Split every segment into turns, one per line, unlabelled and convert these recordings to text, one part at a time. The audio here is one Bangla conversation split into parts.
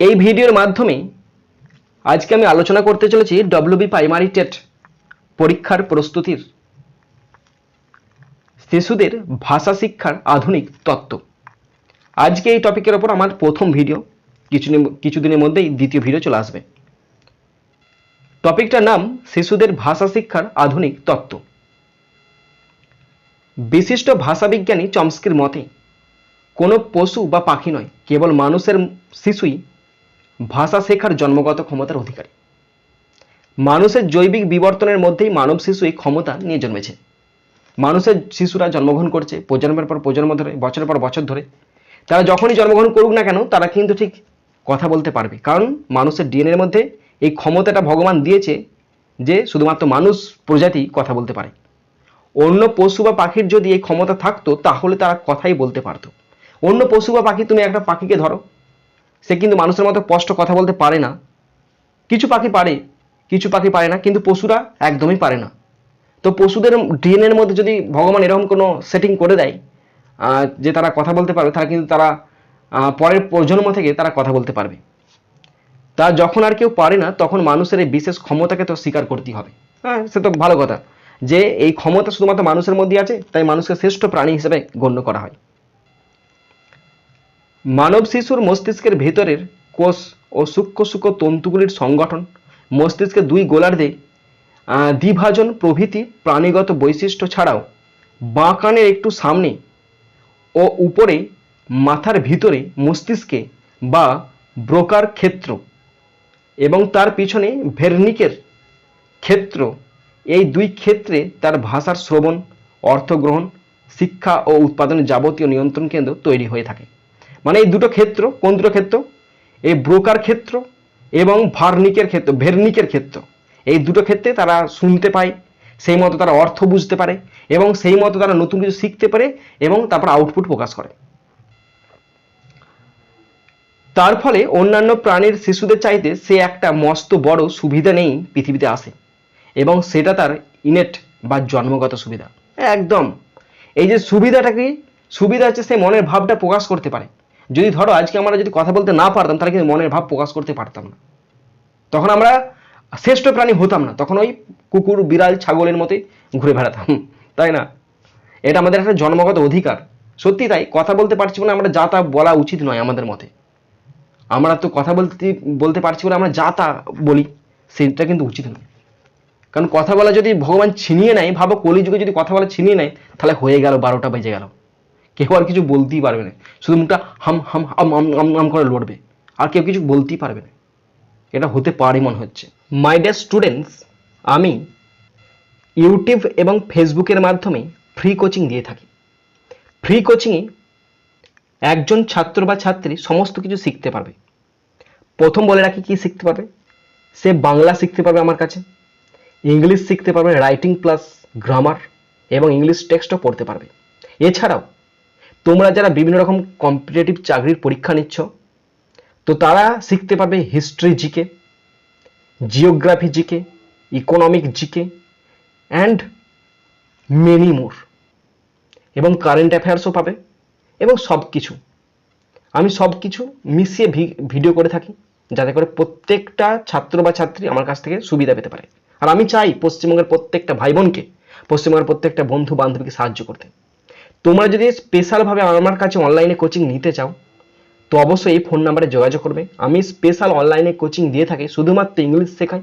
এই ভিডিওর মাধ্যমে আজকে আমি আলোচনা করতে চলেছি ডব্লিউবি প্রাইমারি টেট পরীক্ষার প্রস্তুতির শিশুদের ভাষা শিক্ষার আধুনিক তত্ত্ব। আজকে এই টপিকের ওপর আমার প্রথম ভিডিও কিছু কিছুদিনের মধ্যেই দ্বিতীয় ভিডিও চলে আসবে। টপিকটার নাম শিশুদের ভাষা শিক্ষার আধুনিক তত্ত্ব। বিশিষ্ট ভাষাবিজ্ঞানী চমস্কির মতে, কোনো পশু বা পাখি নয়, কেবল মানুষের শিশুই ভাষা শেখার জন্মগত ক্ষমতার অধিকারী। মানুষের জৈবিক বিবর্তনের মধ্যেই মানব শিশু এই ক্ষমতা নিয়ে জন্মেছে। মানুষের শিশুরা জন্মগ্রহণ করছে প্রজন্মের পর প্রজন্ম ধরে, বছরের পর বছর ধরে। তারা যখনই জন্মগ্রহণ করুক না কেন, তারা কিন্তু ঠিক কথা বলতে পারবে। কারণ মানুষের ডিএনএর মধ্যে এই ক্ষমতাটা ভগবান দিয়েছে যে শুধুমাত্র মানুষ প্রজাতি কথা বলতে পারে। অন্য পশু বা পাখির যদি এই ক্ষমতা থাকতো, তাহলে তারা কথাই বলতে পারতো। অন্য পশু বা পাখি তুমি একটা পাখিকে ধরো সে কিন্তু মানুষের মতো স্পষ্ট কথা বলতে পারে না। কিছু পাখি পারে, কিছু পাখি পারে না, কিন্তু পশুরা একদমই পারে না। তো পশুদের ডিএনএর মধ্যে যদি ভগবান এরকম কোনো সেটিং করে দেয় যে তারা কথা বলতে পারবে, তারা কিন্তু তারা পরের প্রজন্ম থেকে তারা কথা বলতে পারবে। তা যখন আর কেউ পারে না, তখন মানুষের এই বিশেষ ক্ষমতাকে তো স্বীকার করতেই হবে। হ্যাঁ সে তো ভালো কথা। যে এই ক্ষমতা শুধুমাত্র মানুষের মধ্যে আছে, তাই মানুষকে শ্রেষ্ঠ প্রাণী হিসেবে গণ্য করা হয়। মানব শিশুর মস্তিষ্কের ভেতরের কোষ ও সূক্ষ্ম সূক্ষ্ম তন্তুগুলির সংগঠন মস্তিষ্কের দুই গোলার্ধে দ্বিভাজন প্রভৃতি প্রাণীগত বৈশিষ্ট্য ছাড়াও বাঁ কানের একটু সামনে ও উপরে মাথার ভিতরে মস্তিষ্কে বা ব্রোকার ক্ষেত্র এবং তার পিছনে ভেরনিকের ক্ষেত্র। এই দুই ক্ষেত্রে তার ভাষার শ্রবণ, অর্থগ্রহণ, শিক্ষা ও উৎপাদনের যাবতীয় নিয়ন্ত্রণ কেন্দ্র তৈরি হয়ে থাকে। মানে এই দুটো ক্ষেত্র, কোন দুটো ক্ষেত্র? এই ব্রোকার ক্ষেত্র এবং ভার্নিকের ক্ষেত্র, ভেরনিকের ক্ষেত্র। এই দুটো ক্ষেত্রে তারা শুনতে পায়, সেই মতো তারা অর্থ বুঝতে পারে এবং সেই মতো তারা নতুন কিছু শিখতে পারে এবং তারপর আউটপুট প্রকাশ করে। তার ফলে অন্যান্য প্রাণীর শিশুদের চাইতে সে একটা মস্ত বড় সুবিধা নেই পৃথিবীতে আসে এবং সেটা তার ইনেট বা জন্মগত সুবিধা। একদম। এই যে সুবিধাটা কি সুবিধা হচ্ছে সে মনের ভাবটা প্রকাশ করতে পারে। যদি ধরো আজকে আমরা যদি কথা বলতে না পারতাম, তাহলে কিন্তু মনের ভাব প্রকাশ করতে পারতাম না। তখন আমরা শ্রেষ্ঠ প্রাণী হতাম না। তখন ওই কুকুর, বিড়াল, ছাগলের মতোই ঘুরে বেড়াতাম। তাই না? এটা আমাদের একটা জন্মগত অধিকার। সত্যি তাই, কথা বলতে পারছি বলে আমরা যা তা বলা উচিত নয় আমাদের মতে। আমরা তো কথা বলতে বলতে পারছি বলে আমরা যা তা বলি, সেটা কিন্তু উচিত নয়। কারণ কথা বলা যদি ভগবান ছিনিয়ে নেয়, ভাবো কলিযুগে যদি কথা বলা ছিনিয়ে নেয়, তাহলে হয়ে গেল, বারোটা বেজে গেল। কেউ আর কিছু বলতেই পারবে না। শুধু মুখটা হাম হাম হাম হাম হাম করে লড়বে। আর কেউ কিছু বলতেই পারবে না। এটা হতে পারে মনে হচ্ছে। মাই ডিয়ার স্টুডেন্টস আমি ইউটিউব এবং ফেসবুকের মাধ্যমে ফ্রি কোচিং দিয়ে থাকি। ফ্রি কোচিংয়ে একজন ছাত্র বা ছাত্রী সমস্ত কিছু শিখতে পারবে। প্রথম বলে রাখি কি শিখতে পারবে? সে বাংলা শিখতে পারবে আমার কাছে। ইংলিশ শিখতে পারবে রাইটিং প্লাস গ্রামার এবং ইংলিশ টেক্সটও পড়তে পারবে। এছাড়াও তোমরা যারা বিভিন্ন রকম কম্পিটিটিভ চাকরির পরীক্ষা নিচ্ছ, তো তারা শিখতে পাবে history GK geography GK economic GK and many more এবং কারেন্ট অ্যাফেয়ার্সও পাবে, এবং সব কিছু আমি সব কিছু মিশিয়ে ভিডিও করে থাকি, যাতে করে প্রত্যেকটা ছাত্র বা ছাত্রী আমার কাছ থেকে সুবিধা পেতে পারে। আর আমি চাই পশ্চিমবঙ্গের প্রত্যেকটা ভাই বোনকে, পশ্চিমবঙ্গের প্রত্যেকটা বন্ধু বান্ধবীকে সাহায্য করতে। তোমরা যদি স্পেশালভাবে আমার কাছে অনলাইনে কোচিং নিতে চাও, তো অবশ্যই এই ফোন নাম্বারে যোগাযোগ করবে। আমি স্পেশাল অনলাইনে কোচিং দিয়ে থাকি, শুধুমাত্র ইংলিশ শেখাই।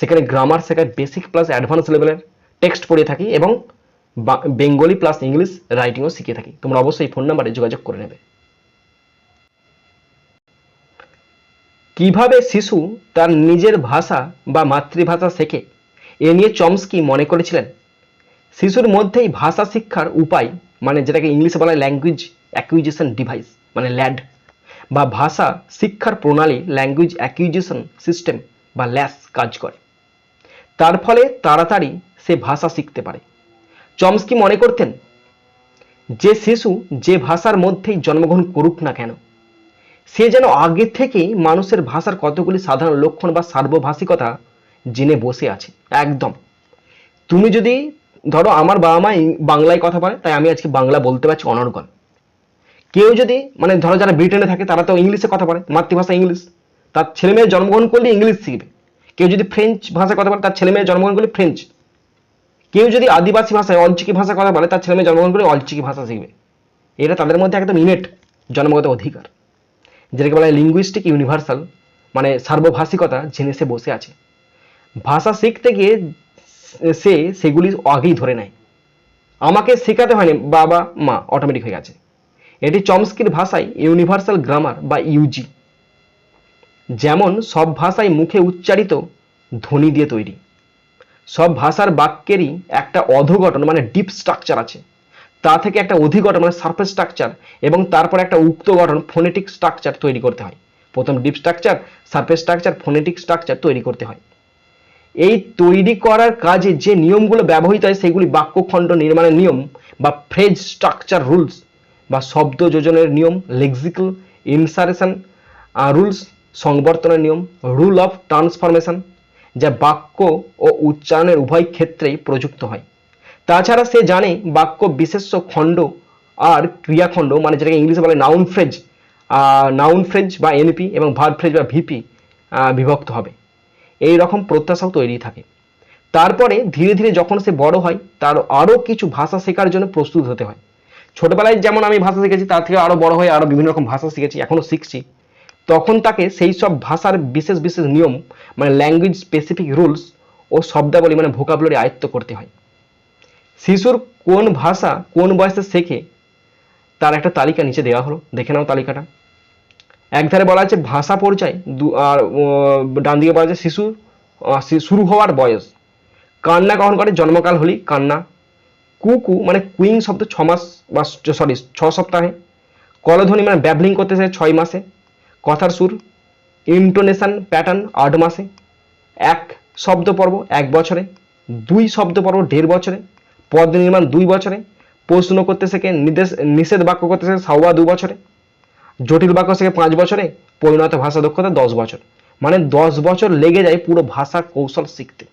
সেখানে গ্রামার শেখাই বেসিক প্লাস অ্যাডভান্স লেভেলের টেক্সট পড়িয়ে থাকি এবং বেঙ্গলি প্লাস ইংলিশ রাইটিংও শিখিয়ে থাকি। তোমরা অবশ্যই এই ফোন নাম্বারে যোগাযোগ করে নেবে। কীভাবে শিশু তার নিজের ভাষা বা মাতৃভাষা শেখে, এ নিয়ে চমস্কি মনে করেছিলেন। শিশুর মধ্যেই ভাষা শিক্ষার উপায় মানে যেটাকে ইংলিশে বলা হয় ল্যাঙ্গুয়েজ অ্যাকুইজিশন ডিভাইস মানে ল্যাড। বা ভাষা শিক্ষার প্রণালী ল্যাঙ্গুয়েজ অ্যাকুইজিশন সিস্টেম বা ল্যাস কাজ করে। তার ফলে তাড়াতাড়ি সে ভাষা শিখতে পারে। চমস্কি মনে করতেন, যে শিশু যে ভাষার মধ্যেই জন্মগ্রহণ করুক না কেন, সে যেন আগে থেকেই মানুষের ভাষার কতগুলি সাধারণ লক্ষণ বা সার্বভাষিকতা জেনে বসে আছে। একদম। তুমি যদি ধরো আমার বাবা মা বাংলায় কথা বলে, তাই আমি আজকে বাংলা বলতে পারছি অনর্গল। কেউ যদি মানে ধরো যারা ব্রিটেনে থাকে, তারা তো ইংলিশে কথা বলে, মাতৃভাষা ইংলিশ। তার ছেলে মেয়ে জন্মগ্রহণ করলে ইংলিশ শিখবে। কেউ যদি ফ্রেঞ্চ ভাষায় কথা বলে, তার ছেলে মেয়ে জন্মগ্রহণ করলে ফ্রেঞ্চ। কেউ যদি আদিবাসী ভাষায় অলচিকি ভাষায় কথা বলে, তার ছেলে মেয়ে জন্মগ্রহণ করে অলচিকি ভাষা শিখবে। এটা তাদের মধ্যে একদম ইনেট জন্মগত অধিকার। যেটাকে বলা হয় লিঙ্গুইস্টিক ইউনিভার্সাল মানে সার্বভাষিকতা, জেনে সে বসে আছে। ভাষা শিখতে গিয়ে সে সেগুলি আগেই ধরে নেয়। আমাকে শেখাতে হয়নি, বাবা, মা অটোমেটিক হয়ে গেছে। এটি চমস্কির ভাষায় ইউনিভার্সাল গ্রামার বা ইউজি যেমন সব ভাষাই মুখে উচ্চারিত ধ্বনি দিয়ে তৈরি। সব ভাষার বাক্যেরই একটা অধগঠন মানে ডিপ স্ট্রাকচার আছে। তা থেকে একটা অধিগঠন মানে সারফেস স্ট্রাকচার এবং তারপর একটা উক্ত গঠন ফোনেটিক স্ট্রাকচার তৈরি করতে হয়। প্রথম deep structure surface structure phonetic structure তৈরি করতে হয়। এই তৈরি করার কাজে যে নিয়মগুলো ব্যবহৃত হয়, সেগুলি বাক্যখণ্ড নির্মাণের নিয়ম বা ফ্রেজ স্ট্রাকচার রুলস বা শব্দ যোজনের নিয়ম লেক্সিক্যাল ইনসারেশন রুলস সংবর্তনের নিয়ম, রুল অফ ট্রান্সফরমেশন, যা বাক্য ও উচ্চারণের উভয় ক্ষেত্রেই প্রযুক্ত হয়। তাছাড়া সে জানে বাক্য বিশেষ্য খণ্ড আর ক্রিয়াখণ্ড মানে যেটাকে ইংলিশে বলে নাউন ফ্রেজ নাউন ফ্রেজ বা এনপি এবং ভার্ব ফ্রেজ বা ভিপি বিভক্ত হবে। এই রকম প্রত্যাশাও তৈরি থাকে। তারপরে ধীরে ধীরে যখন সে বড় হয়, তার আরও কিছু ভাষা শেখার জন্য প্রস্তুত হতে হয়। ছোটবেলায় যেমন আমি ভাষা শিখেছি, তার থেকে আরও বড় হয়ে আরও বিভিন্ন রকম ভাষা শিখেছি, এখনও শিখছি। তখন তাকে সেই সব ভাষার বিশেষ বিশেষ নিয়ম মানে ল্যাঙ্গুয়েজ স্পেসিফিক রুলস ও শব্দাবলী মানে ভোকাবুলারি আয়ত্ত করতে হয়। শিশুর কোন ভাষা কোন বয়সে শেখে, তার একটা তালিকা নিচে দেওয়া হলো। দেখে নাও তালিকাটা। একধারে বলা আছে ভাষা পরিচয় আর ডান দিকে বলা আছে শিশু শুরু হওয়ার বয়স। কান্না কখন করে? জন্মকাল হলি, কান্না। কুকু মানে কুইং শব্দ ছ মাস বা সরি ছ সপ্তাহে। কলধ্বনি মানে ব্যাবলিং করতে চায় ছয় মাসে। কথার সুর, ইন্টোনেশন প্যাটার্ন আট মাসে। এক শব্দ পর্ব এক বছরে। দুই শব্দ পর্ব দেড় বছরে। পদ নির্মাণ দুই বছরে। প্রশ্ন করতে শেখে, নির্দেশ, নিষেধ বাক্য করতে শেখে, সাওয়া দু বছরে। জটিল বাক্য থেকে পাঁচ বছরে, পরিণত ভাষা দক্ষতা দশ বছর। মানে দশ বছর লেগে যায় পুরো ভাষার কৌশল শিখতে।